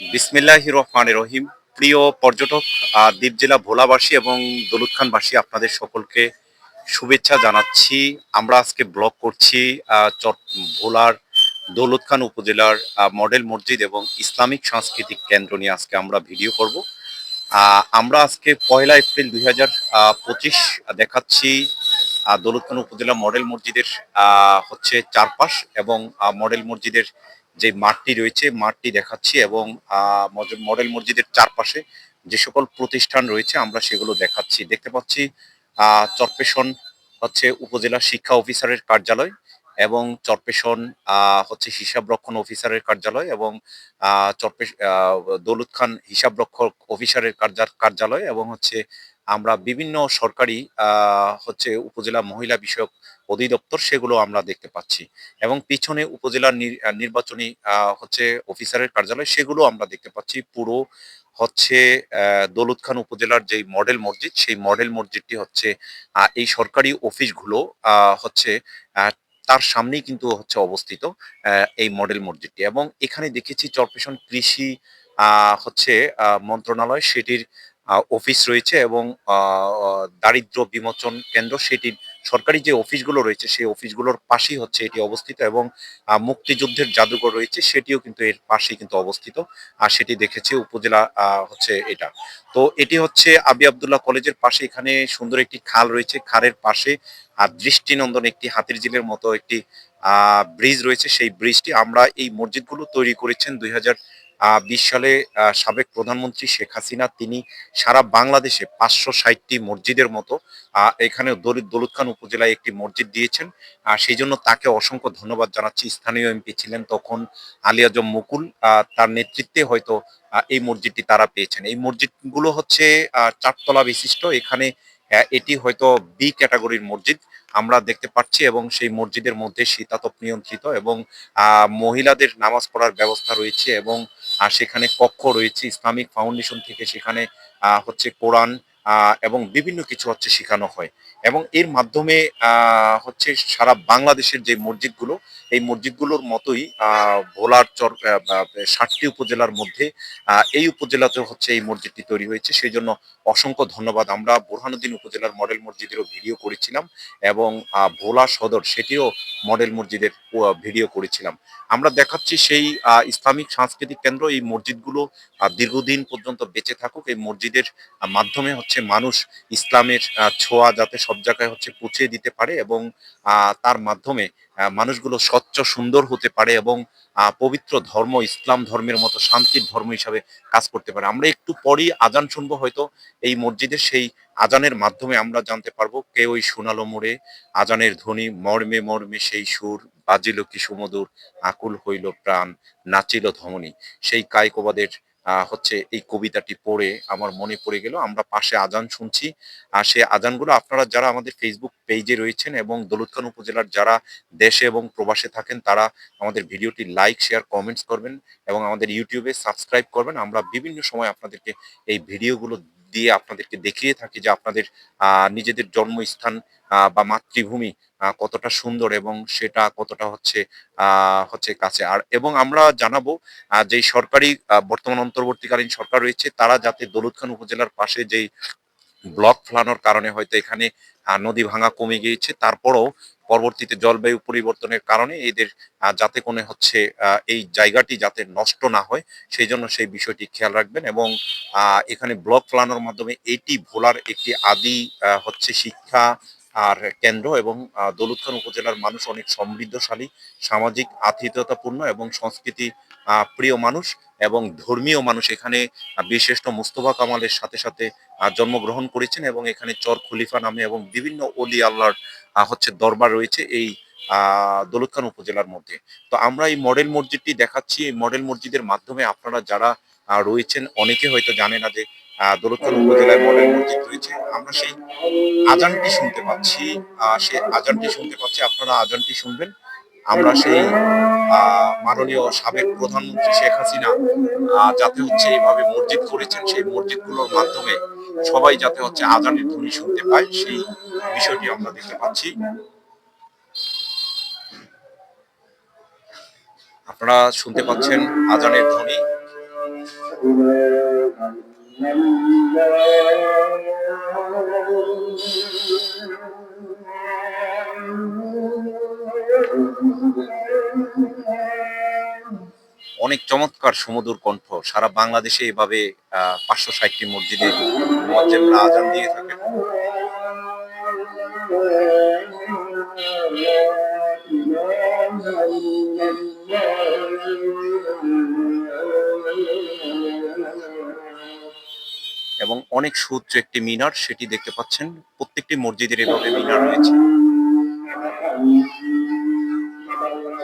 বিসমিল্লাহ রহমান রহিম। প্রিয় পর্যটক আহ, দ্বীপ জেলা ভোলাবাসী এবং দৌলতখানবাসী আপনাদের সকলকে শুভেচ্ছা জানাচ্ছি। আমরা আজকে ব্লগ করছি ভোলার দৌলতখান উপজেলার মডেল মসজিদ এবং ইসলামিক সাংস্কৃতিক কেন্দ্র নিয়ে আজকে আমরা ভিডিও করব। আমরা আজকে পয়লা এপ্রিল দুই পঁচিশ দেখাচ্ছি দৌলতখান উপজেলা মডেল মসজিদের হচ্ছে চারপাশ এবং মডেল মসজিদের যে মাঠটি রয়েছে মাঠটি দেখাচ্ছি এবং মডেল মসজিদের চারপাশে যে সকল প্রতিষ্ঠান রয়েছে আমরা সেগুলো দেখাচ্ছি। দেখতে পাচ্ছি চরপেশন হচ্ছে উপজেলা শিক্ষা অফিসারের কার্যালয় এবং চরপেশন হচ্ছে হিসাব রক্ষণ অফিসারের কার্যালয় এবং আহ, চরপে আহ, দৌলত খান হিসাব রক্ষক অফিসারের কার্যা- কার্যালয় এবং হচ্ছে আমরা বিভিন্ন সরকারি হচ্ছে উপজেলা মহিলা বিষয়ক অধিদপ্তর সেগুলো আমরা দেখতে পাচ্ছি। এবং পিছনে উপজেলার নির- নির্বাচনী হচ্ছে অফিসারের কার্যালয় সেগুলো আমরা দেখতে পাচ্ছি। পুরো হচ্ছে দৌলত খান উপজেলার যে মডেল মসজিদ, সেই মডেল মসজিদটি হচ্ছে এই সরকারি অফিসগুলো হচ্ছে তার সামনেই কিন্তু হচ্ছে অবস্থিত এই মডেল মসজিদটি। এবং এখানে দেখেছি চরপেশন কৃষি হচ্ছে মন্ত্রণালয়, সেটির অফিস রয়েছে এবং দারিদ্র বিমোচন কেন্দ্র, সেটির সরকারি যে অফিসগুলো রয়েছে, সেই অফিসগুলোর পাশেই হচ্ছে এটি অবস্থিত এবং মুক্তিযুদ্ধের জাদুঘর রয়েছে, সেটিও কিন্তু এর পাশেই কিন্তু অবস্থিত। আর সেটি দেখেছে উপজেলা হচ্ছে এটা। তো এটি হচ্ছে আবি আবদুল্লাহ কলেজের পাশে, এখানে সুন্দর একটি খাল রয়েছে, খালের পাশে, আর দৃষ্টিনন্দন একটি হাতির ঝিলের মতো একটি ব্রিজ রয়েছে। সেই ব্রিজটি আমরা এই মসজিদগুলো তৈরি করেছেন দুই হাজার বিশ সালে সাবেক প্রধানমন্ত্রী শেখ হাসিনা, তিনি সারা বাংলাদেশে পাঁচশো ষাটটি মসজিদের মতো এখানে দলিত, দৌলত খান উপজেলায় একটি মসজিদ দিয়েছেন। সেই জন্য তাকে অসংখ্য ধন্যবাদ জানাচ্ছি। স্থানীয় এমপি ছিলেন তখন আলী আজম মুকুল তার নেতৃত্বে হয়তো এই মসজিদটি তারা পেয়েছেন। এই মসজিদগুলো হচ্ছে চারতলা বিশিষ্ট। এখানে এটি হয়তো বি ক্যাটাগরির মসজিদ আমরা দেখতে পাচ্ছি এবং সেই মসজিদের মধ্যে শীতাতপ নিয়ন্ত্রিত এবং মহিলাদের নামাজ পড়ার ব্যবস্থা রয়েছে এবং আহ, সেখানে কক্ষ রয়েছে ইসলামিক ফাউন্ডেশন থেকে সেখানে হচ্ছে কোরআন এবং বিভিন্ন কিছু হচ্ছে শেখানো হয়। এবং এর মাধ্যমে হচ্ছে সারা বাংলাদেশের যে মসজিদগুলো, এই মসজিদগুলোর মতোই ভোলার চর ষাটটি উপজেলার মধ্যে এই উপজেলাতেও হচ্ছে এই মসজিদটি তৈরি হয়েছে। সেই জন্য অসংখ্য ধন্যবাদ। আমরা বোরহানুদ্দিন উপজেলার মডেল মসজিদেরও ভিডিও করেছিলাম এবং ভোলা সদর সেটিও মডেল মসজিদের ভিডিও করেছিলাম। আমরা দেখাচ্ছি সেই ইসলামিক সাংস্কৃতিক কেন্দ্র। এই মসজিদগুলো দীর্ঘদিন পর্যন্ত বেঁচে থাকুক। এই মসজিদের মাধ্যমে হচ্ছে মানুষ ইসলামের ছোঁয়া যাতে সব জায়গায় হচ্ছে পৌঁছে দিতে পারে এবং তার মাধ্যমে মানুষগুলো স্বচ্ছ, সুন্দর হতে পারে এবং পবিত্র ধর্ম, ইসলাম ধর্মের মতো শান্তির ধর্ম হিসাবে কাজ করতে পারে। আমরা একটু পরেই আজান শুনব, হয়তো এই মসজিদের সেই আজানের মাধ্যমে আমরা জানতে পারব কে ওই সোনালো মোড়ে, আজানের ধ্বনি, মর্মে মর্মে সেই সুর, বাজিল কি সুমধুর, আকুল হইল প্রাণ, নাচিল ধমনী। সেই কায়কবাদের হচ্ছে এই কবিতাটি পড়ে আমার মনে পড়ে গেল। আমরা পাশে আজান শুনছি। আর সেই আজানগুলো আপনারা যারা আমাদের ফেসবুক পেজে রয়েছেন এবং দৌলতখান উপজেলার যারা দেশে এবং প্রবাসে থাকেন, তারা আমাদের ভিডিওটি লাইক শেয়ার কমেন্টস করবেন এবং আমাদের ইউটিউবে সাবস্ক্রাইব করবেন। আমরা বিভিন্ন সময় আপনাদেরকে এই ভিডিওগুলো দিয়ে আপনাদেরকে দেখিয়ে থাকি যে আপনাদের নিজেদের জন্মস্থান বা মাতৃভূমি কতটা সুন্দর এবং সেটা কতটা হচ্ছে হচ্ছে কাছে। আর এবং আমরা জানাব যে সরকারি বর্তমান অন্তর্বর্তীকালীন সরকার রয়েছে, তারা যাতে দৌলতখান উপজেলার পাশে যেই ব্লক ফেলানোর কারণে হয়তো এখানে নদী ভাঙা কমে গিয়েছে, তারপরও পরবর্তীতে জলবায়ু পরিবর্তনের কারণে এদের যাতে কোনো হচ্ছে এই জায়গাটি যাতে নষ্ট না হয় সেই জন্য সেই বিষয়টি খেয়াল রাখবেন এবং এখানে ব্লক ফেলানোর মাধ্যমে এটি ভোলার একটি আদি হচ্ছে শিক্ষা আর কেন্দ্র এবং দৌলতখান উপজেলার মানুষ অনেক সমৃদ্ধশালী, সামাজিক আতিথ্যতাপূর্ণ এবং সংস্কৃতি প্রিয় মানুষ। এবং ধর্মীয় মানুষ এখানে বিশিষ্ট মুস্তফা কামালের সাথে সাথে জন্মগ্রহণ করেছেন এবং এখানে চর খলিফা নামে এবং বিভিন্ন অলি আল্লাহর হচ্ছে দরবার রয়েছে এই আহ, দৌলতখান উপজেলার মধ্যে। তো আমরা এই মডেল মসজিদটি দেখাচ্ছি। এই মডেল মসজিদের মাধ্যমে আপনারা যারা রয়েছেন অনেকে হয়তো জানে না যে আহ, দৌলতখান উপজেলায় মডেল মসজিদ রয়েছে। আমরা সেই আজানটি শুনতে পাচ্ছি। আহ, সে আজানটি শুনতে পাচ্ছি। আপনারা আজানটি শুনবেন। আমরা সেই মাননীয় সাবেক প্রধানমন্ত্রী শেখ হাসিনা যাতে হচ্ছে এইভাবে মসজিদ করেছেন, সেই মসজিদগুলোর মাধ্যমে সবাই যাতে হচ্ছে আজানের ধ্বনি শুনতে পায়, সেই বিষয়টি আমরা দেখতে পাচ্ছি। আপনারা শুনতে পাচ্ছেন আজানের ধ্বনি। অনেক চমৎকার সমুদ্র কণ্ঠ। সারা বাংলাদেশে এভাবে পাঁচশো ষাটটি মসজিদে মুয়াজ্জেমরা আজান দিয়ে থাকেন এবং অনেক সুউচ্চ একটি মিনার, সেটি দেখতে পাচ্ছেন। প্রত্যেকটি মসজিদের এভাবে মিনার রয়েছে।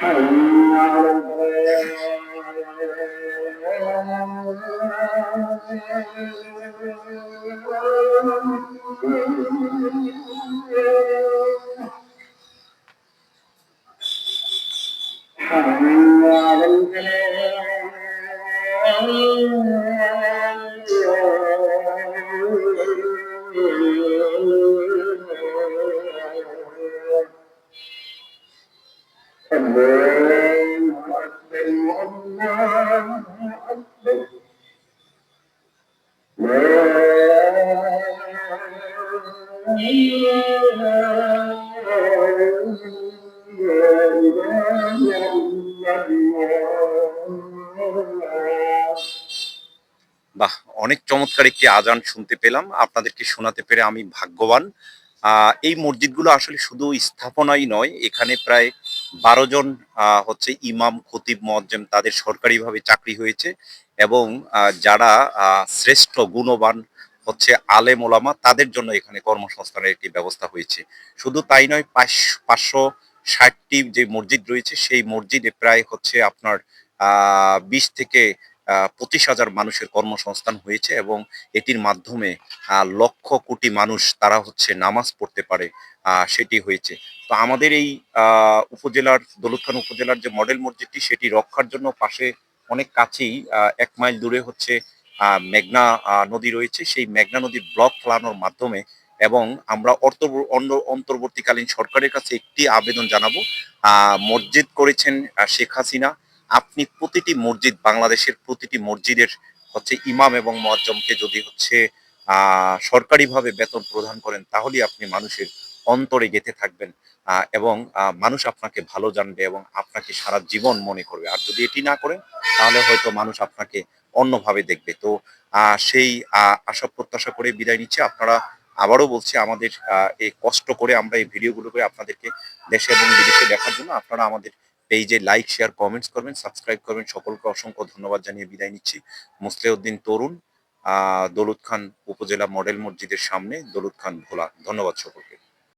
Thank you. বাহ অনেক চমৎকার একটি আজান শুনতে পেলাম। আপনাদেরকে শোনাতে পেরে আমি ভাগ্যবান? এই মসজিদগুলো আসলে শুধু স্থাপনাই নয়, এখানে প্রায় বারো জন হচ্ছে ইমাম, খতিব মজ্জেম তাদের সরকারিভাবে চাকরি হয়েছে এবং যারা শ্রেষ্ঠ গুণবান হচ্ছে আলেম ওলামা তাদের জন্য এখানে কর্মসংস্থানের একটি ব্যবস্থা হয়েছে। শুধু তাই নয়, পাঁচ- পাঁচশো ষাটটি যে মসজিদ রয়েছে, সেই মসজিদে প্রায় হচ্ছে আপনার বিশ থেকে পঁচিশ হাজার মানুষের কর্মসংস্থান হয়েছে এবং এটির মাধ্যমে লক্ষ কোটি মানুষ তারা হচ্ছে নামাজ পড়তে পারে সেটি হয়েছে। তো আমাদের এই উপজেলার, দৌলতখান উপজেলার যে মডেল মসজিদটি, সেটি রক্ষার জন্য পাশে অনেক কাছেই এক মাইল দূরে হচ্ছে মেঘনা নদী রয়েছে। সেই মেঘনা নদীর ব্লক ফেলানোর মাধ্যমে এবং আমরা অন্য- অন্তর্বর্তীকালীন সরকারের কাছে একটি আবেদন জানাব। মসজিদ করেছেন শেখ হাসিনা। আপনি প্রতিটি মসজিদ, বাংলাদেশের প্রতিটি মসজিদের হচ্ছে ইমাম এবং মজ্জমকে যদি হচ্ছে সরকারিভাবে বেতন প্রদান করেন, তাহলেই আপনি মানুষের অন্তরে গেঁথে থাকবেন এবং মানুষ আপনাকে ভালো জানবে এবং আপনাকে সারা জীবন মনে করবে। আর যদি এটি না করেন, তাহলে হয়তো মানুষ আপনাকে অন্যভাবে দেখবে। তো সেই আশা প্রত্যাশা করে বিদায় নিচ্ছে। আপনারা আবারও বলছি, আমাদের এই কষ্ট করে আমরা এই ভিডিওগুলো করে আপনাদেরকে দেশে এবং বিদেশে দেখার জন্য আপনারা আমাদের পেজে লাইক শেয়ার কমেন্টস করবেন সাবস্ক্রাইব করবেন, সকলকে অসংখ্য ধন্যবাদ জানিয়ে বিদায় নিচ্ছি। মুসলেউদ্দিন তরুণ দৌলত খান উপজেলা মডেল মসজিদের সামনে দৌলত খান ভোলা। ধন্যবাদ সকলকে।